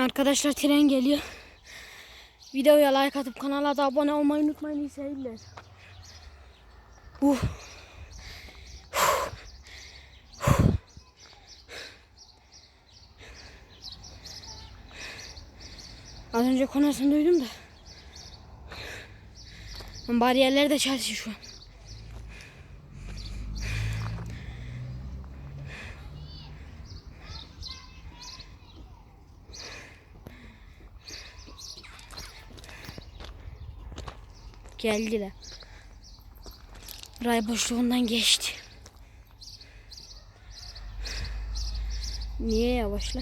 Arkadaşlar tren geliyor. Videoya like atıp kanala da abone olmayı unutmayın. İyi seyirler. Uh. Az önce konusunu duydum da. Bariyerler de çalışıyor şu an. Geldiler. Ray boşluğundan geçti. Niye yavaşla?